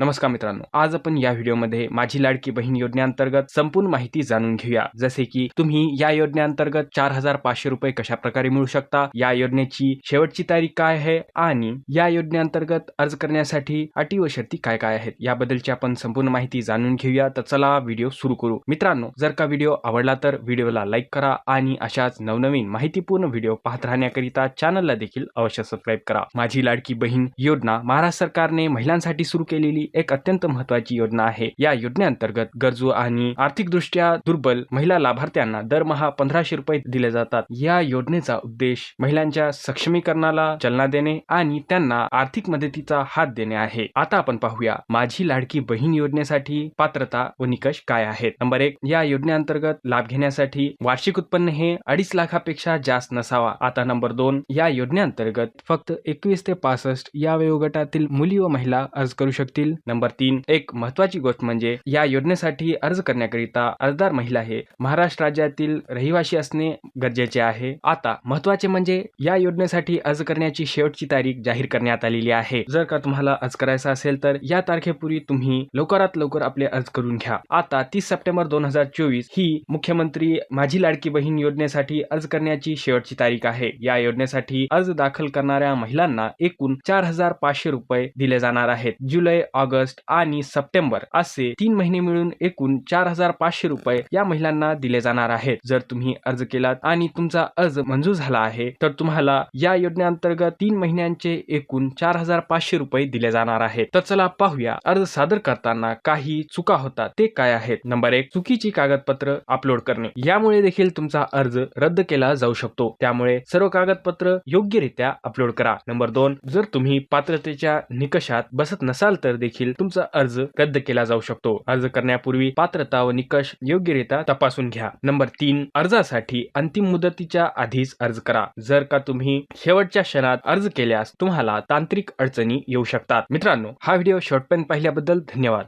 नमस्कार मित्रांनो आज आपण या व्हिडिओमध्ये माझी लाडकी बहीण योजनेअंतर्गत संपूर्ण माहिती जाणून घेऊया. जसे की तुम्ही या योजनेअंतर्गत चार हजार पाचशे रुपये कशा प्रकारे मिळू शकता या योजनेची शेवटची तारीख काय आहे आणि या योजनेअंतर्गत अर्ज करण्यासाठी अटी व शर्ती काय काय आहेत याबद्दलची आपण संपूर्ण माहिती जाणून घेऊया. तर चला व्हिडिओ सुरू करू. मित्रांनो जर का व्हिडिओ आवडला तर व्हिडिओला लाईक करा आणि अशाच नवनवीन माहितीपूर्ण व्हिडिओ पाहत राहण्याकरिता चॅनलला देखील अवश्य सबस्क्राईब करा. माझी लाडकी बहीण योजना महाराष्ट्र सरकारने महिलांसाठी सुरू केलेली एक अत्यंत महत्वाची योजना आहे. या योजनेअंतर्गत गरजू आणि आर्थिकदृष्ट्या दुर्बल महिला लाभार्थ्यांना दरमहा पंधराशे रुपये दिले जातात. या योजनेचा उद्देश महिलांच्या सक्षमीकरणाला चालना देणे आणि त्यांना आर्थिक मदतीचा हात देणे आहे. आता आपण पाहूया माझी लाडकी बहीण योजनेसाठी पात्रता व निकष काय आहेत. नंबर एक या योजनेअंतर्गत लाभ घेण्यासाठी वार्षिक उत्पन्न हे अडीच लाखापेक्षा जास्त नसावा. आता नंबर दोन या योजनेअंतर्गत फक्त एकवीस ते पासष्ट या वयोगटातील मुली व महिला अर्ज करू शकतील. नंबर तीन एक महत्वाची गोष्ट म्हणजे या योजनेसाठी अर्ज करण्याकरिता अर्जदार महिला हे महाराष्ट्र राज्यातील रहिवासी असणे गरजेचे आहे. आता महत्त्वाचे म्हणजे या योजनेसाठी अर्ज करण्याची शेवटची तारीख जाहीर करण्यात आलेली आहे. जर का तुम्हाला अर्ज करायचा असेल तर या तारखेपूर्वी तुम्ही लवकरात लवकर आपले अर्ज करून घ्या. आता तीस सप्टेंबर दोन हजार चोवीस ही मुख्यमंत्री माझी लाडकी बहीण योजनेसाठी अर्ज करण्याची शेवटची तारीख आहे. या योजनेसाठी अर्ज दाखल करणाऱ्या महिलांना एकूण चार हजार पाचशे रुपये दिले जाणार आहेत. जुलै ऑगस्ट ऑगस्ट आणि सप्टेंबर असे तीन महिने मिळून एकूण चार हजार पाचशे रुपये या महिलांना दिले जाणार आहेत. जर तुम्ही अर्ज केलात आणि तुमचा अर्ज मंजूर झाला आहे तर तुम्हाला या योजनेअंतर्गत तीन महिन्यांचे एकूण चार हजार पाचशे रुपये दिले जाणार आहेत. तर चला पाहूया अर्ज सादर करताना काही चुका होतात ते काय आहेत? नंबर एक चुकीची कागदपत्र अपलोड करणे. यामुळे देखील तुमचा अर्ज रद्द केला जाऊ शकतो. त्यामुळे सर्व कागदपत्र योग्यरित्या अपलोड करा. नंबर दोन जर तुम्ही पात्रतेच्या निकषात बसत नसाल तर देखील देखील तुमचा अर्ज रद्द केला जाऊ शकतो. अर्ज करण्यापूर्वी पात्रता व निकष योग्यरित्या तपासून घ्या. नंबर तीन अर्जासाठी अंतिम मुदतीच्या आधीच अर्ज करा. जर का तुम्ही शेवटच्या क्षणात अर्ज केल्यास तुम्हाला तांत्रिक अडचणी येऊ शकतात. मित्रांनो हा व्हिडिओ शेवटपर्यंत पाहिल्याबद्दल धन्यवाद.